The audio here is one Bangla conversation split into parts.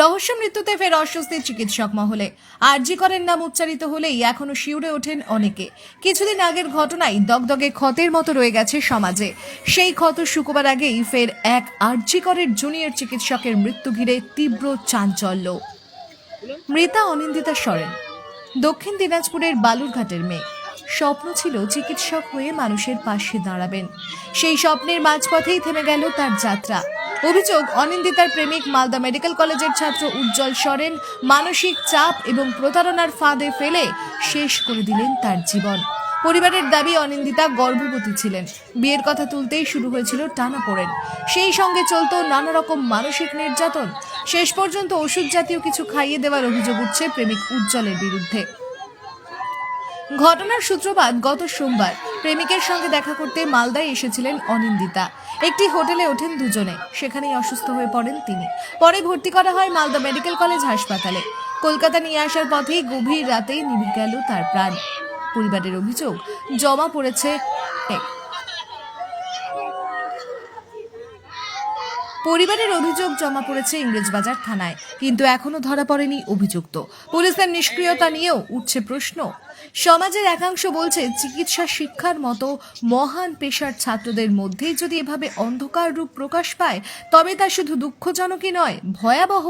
রহস্য মৃত্যুতে ফের অস্বস্তি চিকিৎসক মহলে। আরজি করেন নাম উচ্চারিত হলেই এখনও শিউরে ওঠেন অনেকে। কিছুদিন আগের ঘটনায় দগদগে ক্ষতের মতো রয়ে গেছে সমাজে। সেই ক্ষত শুকোবার আগেই ফের এক আরজি করের জুনিয়র চিকিৎসকের মৃত্যু ঘিরে তীব্র চাঞ্চল্য। মৃতা অনিন্দিতা সরেন, দক্ষিণ দিনাজপুরের বালুরঘাটের মেয়ে। স্বপ্ন ছিল চিকিৎসক হয়ে মানুষের পাশে দাঁড়াবেন। সেই স্বপ্নের মাঝপথেই থেমে গেল তার যাত্রা। অভিযোগ, অনিন্দিতার প্রেমিক মালদা মেডিকেল কলেজের ছাত্র উজ্জ্বল সরেন মানসিক চাপ এবং প্রতারণার ফাঁদে ফেলে শেষ করে দিলেন তার জীবন। পরিবারের দাবি, অনিন্দিতা গর্ভবতী ছিলেন। বিয়ের কথা তুলতেই শুরু হয়েছিল টানাপোড়েন। সেই সঙ্গে চলত নানা রকম মানসিক নির্যাতন। শেষ পর্যন্ত ওষুধ জাতীয় কিছু খাইয়ে দেওয়ার অভিযোগ উঠছে প্রেমিক উজ্জ্বলের বিরুদ্ধে। ঘটনার সূত্রপাত গত সোমবার। প্রেমিকের সঙ্গে দেখা করতে মালদায় এসেছিলেন অনিন্দিতা। একটি হোটেলে ওঠেন দুজনে। সেখানেই অসুস্থ হয়ে পড়েন তিনি। পরে ভর্তি করা হয় মালদা মেডিকেল কলেজ হাসপাতালে। কলকাতা নিয়ে আসার পথেই গভীর রাতেই নিভে গেল তার প্রাণ। পরিবারের অভিযোগ, জমা পড়েছে এক পরিবারের অভিযোগ জমা পড়েছে ইংরেজবাজার থানায়, কিন্তু এখনও ধরা পড়েনি অভিযুক্ত। পুলিশের নিষ্ক্রিয়তা নিয়েও উঠছে প্রশ্ন। সমাজের একাংশ বলছে চিকিৎসা শিক্ষার মতো মহান পেশার ছাত্রদের মধ্যেই যদি এভাবে অন্ধকার রূপ প্রকাশ পায়, তবে তা শুধু দুঃখজনকই নয়, ভয়াবহ।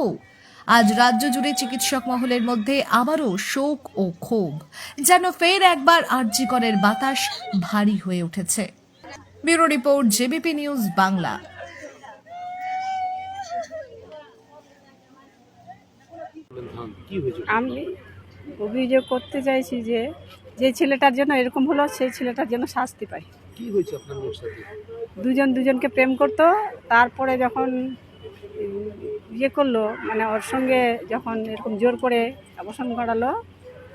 আজ রাজ্য জুড়ে চিকিৎসক মহলের মধ্যে আবারও শোক ও ক্ষোভ, যেন ফের একবার আর্যিকরের বাতাস ভারী হয়ে উঠেছে। Bureau report JBP news Bangla. আমি অভিযোগ করতে চাইছি যে যে ছেলেটার জন্য এরকম হলো সেই ছেলেটার জন্য শাস্তি পায় কি হয়েছে আপনার সাথে? দুজন দুজনকে প্রেম করতো তারপরে যখন ইয়ে করল মানে ওর সঙ্গে যখন এরকম জোর করে অবসান করালো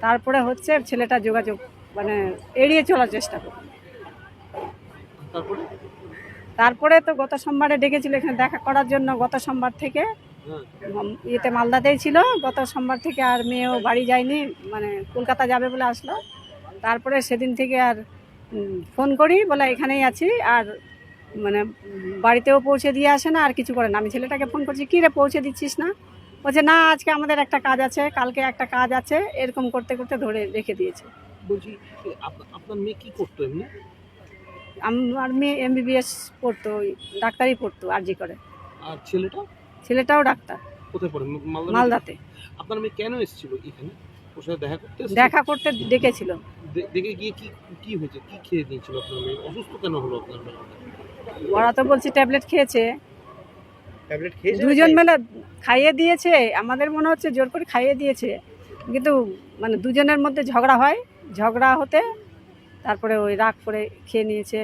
তারপরে হচ্ছে ছেলেটা যোগাযোগ মানে এড়িয়ে চলার চেষ্টা করল। তারপরে? তারপরে তো গত সোমবারে ডেকেছিল এখানে দেখা করার জন্য গত সোমবার থেকে। হ্যাঁ। ইয়েতে মালদাতেই ছিল। গত সোমবার থেকে আর মেয়েও বাড়ি যায়নি মানে কলকাতা যাবে বলে আসলো। তারপরে সেদিন থেকে আর ফোন করি বলে এখানেই আছি আর মানে বাড়িতেও পৌঁছে দিয়ে আসে না আর কিছু করে না। আমি ছেলেটাকে ফোন করছি কী রে পৌঁছে দিচ্ছিস না? বলছে না আজকে আমাদের একটা কাজ আছে কালকে একটা কাজ আছে। এরকম করতে করতে ধরে রেখে দিয়েছে। বলছি আপনার মেয়ে কি করতো এমনি? আমার মেয়ে এমবিবিএস পড়তো ওই ডাক্তারি পড়তো আরজি করে। আর ছেলেটা? ছেলেটাও ডাক্তার। কোথায় পড়ে? মালদাতে। আপনার মেয়ে কেন এসেছিল এখানে? ওর সাথে দেখা করতে? দেখা করতে ডেকেছিল। দেখে গিয়ে কি কি হয়েছে? কি খেয়ে দিয়েছিল আপনার মেয়ে? অসুস্থ কেন হলো আপনার মেয়ে? ওরা তো বলছে ট্যাবলেট খেয়েছে। ট্যাবলেট খেয়েছে দুজন মেলা খাইয়ে দিয়েছে। আমাদের মনে হচ্ছে জোর করে খাইয়ে দিয়েছে। কিন্তু মানে দুজনের মধ্যে ঝগড়া হয়। ঝগড়া হতে তারপরে ওই রাগ করে খেয়ে নিয়েছে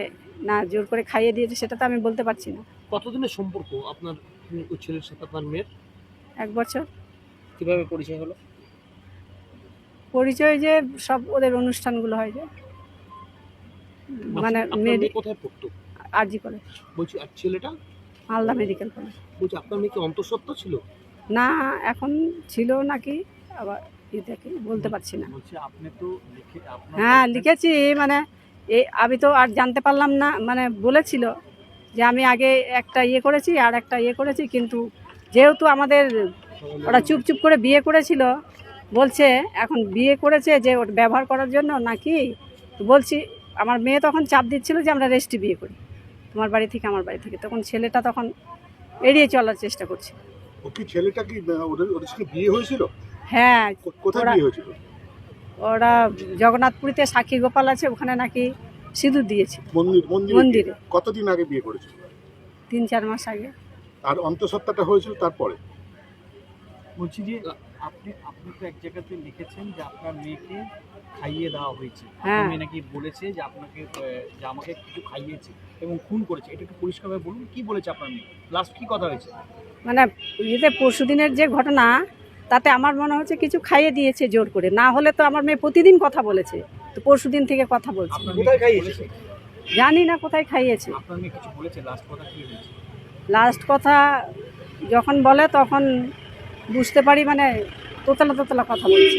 না জোর করে খাইয়ে দিয়েছে সেটা তো আমি বলতে পারছি না। কতদিনের সম্পর্ক আপনার ওই ছেলের সাথে আপনার মেয়ের? এক বছর। কীভাবে পরিচয় হলো? পরিচয় যে সব ওদের অনুষ্ঠানগুলো হয় যে। মানে আপনার মেয়ে কোথায় পড়তো? আরজি করে বলছি আর ছেলেটা? Malda medical college. বলছি আপনার মেয়ে কি অন্তঃসত্ত্বা ছিল? না এখন ছিল নাকি আবার দেখি বলতে পারছি না। বলছি আপনি তো লিখে আপনার হ্যাঁ লিখেছি মানে এই আমি তো আর জানতে পারলাম না মানে বলেছিল যে আমি আগে একটা ইয়ে করেছি আর একটা ইয়ে করেছি কিন্তু যেহেতু আমাদের ওরা চুপ চুপ করে বিয়ে করেছিল বলছে এখন বিয়ে করেছে যে ওটা ব্যবহার করার জন্য নাকি? বলছি আমার মেয়ে তখন চাপ দিচ্ছিল যে আমরা রেস্টি বিয়ে করি তোমার বাড়ি থেকে আমার বাড়ি থেকে। তখন ছেলেটা তখন এড়িয়ে চলার চেষ্টা করছে ও কি ছেলেটা কি ওদের ওদের বিয়ে হয়েছিল? হ্যাঁ কোথায় ওরা- বিয়ে হয়েছিল? ওরা জগন্নাথপুরীতে সাক্ষী গোপাল আছে ওখানে নাকি সিঁদুর দিয়েছে। মন্দির কতদিন আগে বিয়ে করেছিল? তিন চার মাস আগে। আর অন্তঃসত্ত্বাটা হয়েছিল তারপরে? বলছি যে আপনি আপনি তো এক জায়গাতে লিখেছেন যে আপনার মেয়েকে খাইয়ে দেওয়া হয়েছে। হ্যাঁ। মেয়ে নাকি বলেছে যে আপনাকে যে আমাকে কিছু খাইয়েছে এবং খুন করেছে। এটা একটু পরিষ্কারভাবে বলুন কি বলেছে আপনার মেয়ে? লাস্ট কি কথা হয়েছে? মানে ইয়েতে পরশু দিনের যে ঘটনা তাতে আমার মনে হচ্ছে কিছু খাইয়ে দিয়েছে জোর করে। না হলে তো আমার মেয়ে প্রতিদিন কথা বলেছে। তো পরশু দিন থেকে কথা বলছে। জানি না কোথায় খাইয়েছে। লাস্ট কথা যখন বলে তখন বুঝতে পারি মানে তোতলা তোতলা কথা বলছে।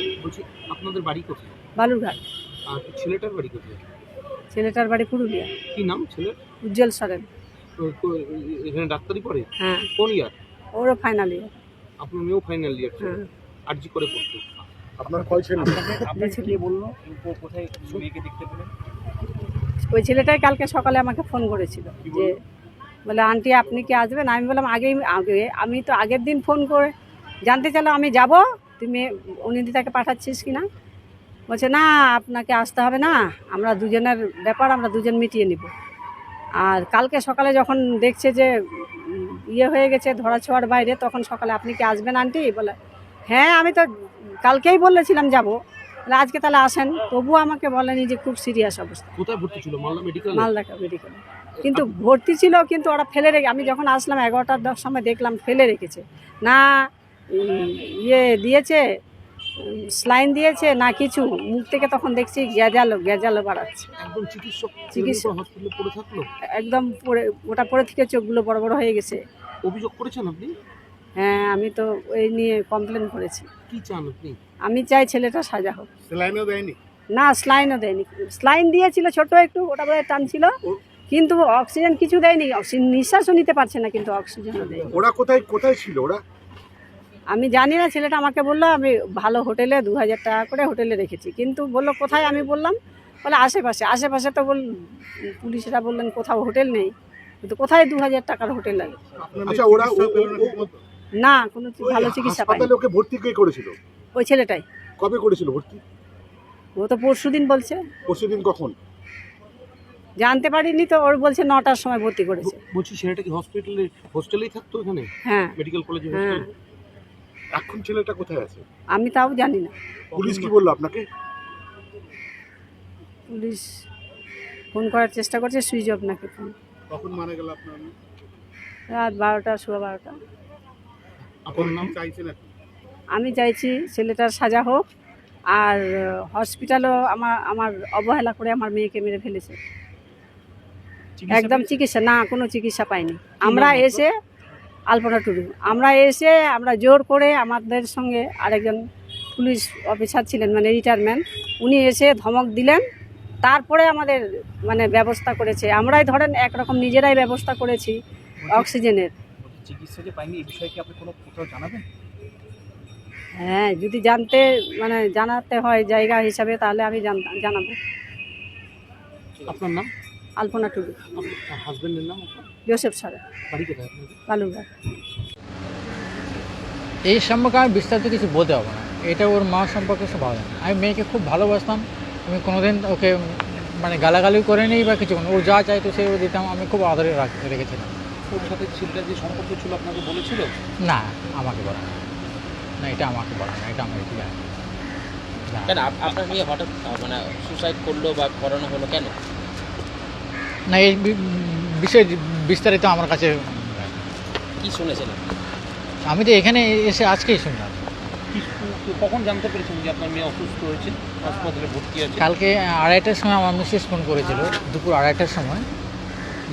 আপনাদের বাড়ি কোথায়? বালুরঘাট। আর ছেলেটার বাড়ি কোথায়? ছেলেটার বাড়ি পুরুলিয়া। কি নাম ছেলে উজ্জ্বল সরেন। এখানে ডাক্তারি পড়ে? হ্যাঁ। কোন ইয়ার? ওরও ফাইনাল ইয়ার আপনার মেয়েও ফাইনাল ইয়ার ছিল। হ্যাঁ। আরজি করে পড়তো আপনার কয় ছেলে? আপনাকে কে বলল? কোথায় মেয়েকে দেখতে পেলেন ওই ছেলেটাই কালকে সকালে আমাকে ফোন করেছিল যে বলে আন্টি আপনি কি আসবেন? আমি বললাম আগেই আগে আমি তো আগের দিন ফোন করে জানতে চাইলাম আমি যাব। তুমি অনিন্দিতাকে পাঠাচ্ছিস কি না বলছে না আপনাকে আসতে হবে না। আমরা দুজনের ব্যাপার আমরা দুজন মিটিয়ে নিব। আর কালকে সকালে যখন দেখছে যে ইয়ে হয়ে গেছে ধরা ছোঁয়ার বাইরে তখন সকালে আপনি কি আসবেন আন্টি? বলে হ্যাঁ আমি তো কালকেই বলেছিলাম যাব। আজকে তাহলে আসেন। তবুও আমাকে বলেনি যে খুব সিরিয়াস অবস্থা। কোথায় ভর্তি ছিল? মালদা মেডিকেল মালদা মেডিকেলে কিন্তু ভর্তি ছিল কিন্তু ওরা ফেলে রেখে আমি যখন আসলাম এগারোটার দশ সময় দেখলাম ফেলে রেখেছে। না ইয়ে দিয়েছে স্লাইন দিয়েছে না কিছু? মুখ থেকে তখন দেখছি গ্যাজালো গ্যাজালো বাড়াচ্ছে। একদম চিকিৎসক চিকিৎসক। হসপিটালে পড়ে থাকল? একদম পরে ওটা পরে থেকে চোখগুলো বড় বড় হয়ে গেছে। অভিযোগ করেছেন আপনি? হ্যাঁ আমি তো এই নিয়ে কমপ্লেন করেছি। কি চান আপনি? আমি চাই ছেলেটা সাজা হোক। স্যালাইনও দেয়নি? না স্লাইনও দেয়নি। স্লাইন দিয়েছিল ছোট একটু ওটা বোধ টানছিল। কিন্তু অক্সিজেন কিছু দেয়নি। অক্সিজেন নিঃশ্বাসও নিতে পারছে না কিন্তু অক্সিজেনও দেয়নি। ওরা কোথায় কোথায় ছিল ওরা? আমি জানি না ছেলেটা আমাকে বলল আমি ভালো হোটেলে দু হাজার টাকা করে হোটেলে রেখেছি। কিন্তু বলল কোথায়? আমি বললাম বলে আশেপাশে। আশেপাশে তো বল পুলিশরা বললেন কোথাও হোটেল নেই। কিন্তু কোথায় দু হাজার টাকার হোটেল লাগে আচ্ছা না কোনো ভালো চিকিৎসা ওকে ভর্তি কে করেছিল? ওই ছেলেটাই। কবে করেছিল ভর্তি? ও তো পরশু দিন বলছে। পরশু দিন কখন? জানতে পারিনি তো ওর বলছে নটার সময় ভর্তি করেছে। বলছি ছেলেটা কি হসপিটালে হোস্টেলেই থাকতো এখানে? হ্যাঁ। মেডিকেল কলেজে হ্যাঁ। এখন ছেলেটা কোথায় আছে? আমি তাও জানি না। পুলিশ কি বলল আপনাকে? পুলিশ ফোন করার চেষ্টা করছে সুইচ অফ নাকি ফোন। কখন মারা গেল আপনার রাত বারোটা সোয়া বারোটা। আপনার নাম চাইছেন আমি চাইছি ছেলেটার সাজা হোক আর হসপিটালও আমার আমার অবহেলা করে আমার মেয়েকে মেরে ফেলেছে। একদম চিকিৎসা না কোনো চিকিৎসা পাইনি। আমরা এসে আলপনা টুডু। আমরা এসে আমরা জোর করে আমাদের সঙ্গে আরেকজন পুলিশ অফিসার ছিলেন মানে রিটায়ারমেন্ট উনি এসে ধমক দিলেন। তারপরে আমাদের মানে ব্যবস্থা করেছে। আমরাই ধরেন একরকম নিজেরাই ব্যবস্থা করেছি অক্সিজেনের। চিকিৎসা যে পাইনি এই বিষয়ে কি আপনি কোনো কোথাও জানাবেন? হ্যাঁ যদি জানতে মানে জানাতে হয় জায়গা হিসাবে তাহলে আমি জানাব। আপনার নাম? আলপনা টুডু। হাজবেন্ডের নাম আপনার? জোসেফ সারা বালুরঘাট এই সম্পর্কে আমি বিস্তারিত কিছু বলতে পারব না। এটা ওর মা সম্পর্কে সব ভালো জানে। আমি মেয়েকে খুব ভালোবাসতাম। আমি কোনোদিন ওকে মানে গালাগালি করে নিই বা কিছু। ও যা চাইতো সে ও দিতাম। আমি খুব আদরে রাখ- রেখেছিলাম। ওর সাথে ছেলেটা যে সম্পর্ক ছিল আপনাকে বলেছিল? না আমাকে বলা না। না এটা আমাকে বলা না এটা আমি জানি। কেন? আপনার মেয়ে হঠাৎ মানে সুসাইড করল বা করানো হলো কেন? না এই বিষয়ে বিস্তারিত আমার কাছে কি শুনেছেন আমি তো এখানে এসে আজকেই শুনলাম। কখন জানতে পেরেছেন যে আপনার মেয়ে অসুস্থ হয়েছে? হাসপাতালে ভর্তি আছে? কালকে আড়াইটার সময় আমার মিসেস ফোন করেছিল দুপুর আড়াইটার সময়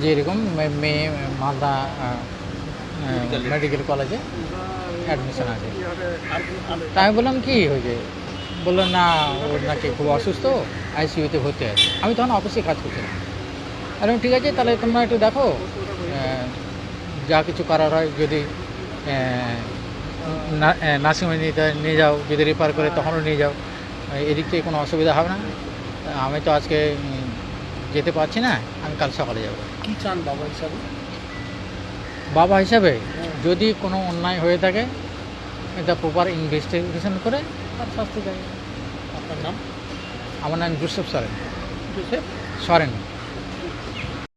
যে এরকম মেয়ে মালদা মেডিকেল কলেজে অ্যাডমিশন আছে। তা আমি বললাম কি হয়েছে? বলল না ওর নাকি খুব অসুস্থ আইসিইউতে ভর্তি আছে। আমি তখন অফিসে কাজ করছিলাম। আর ঠিক আছে তাহলে তোমরা একটু দেখো যা কিছু করার হয় যদি নার্সিংহোমে নিতে নিয়ে যাও যদি রেফার করে তখনও নিয়ে যাও। এদিক থেকে কোনো অসুবিধা হবে না। আমি তো আজকে যেতে পারছি না আমি কাল সকালে যাব। কি চান বাবা হিসাবে? বাবা হিসাবে যদি কোনো অন্যায় হয়ে থাকে এটা প্রপার ইনভেস্টিগেশন করে তার শাস্তি দেয়। আপনার নাম? আমার নাম জোসেফ সরেন। জোসেফ? সরেন।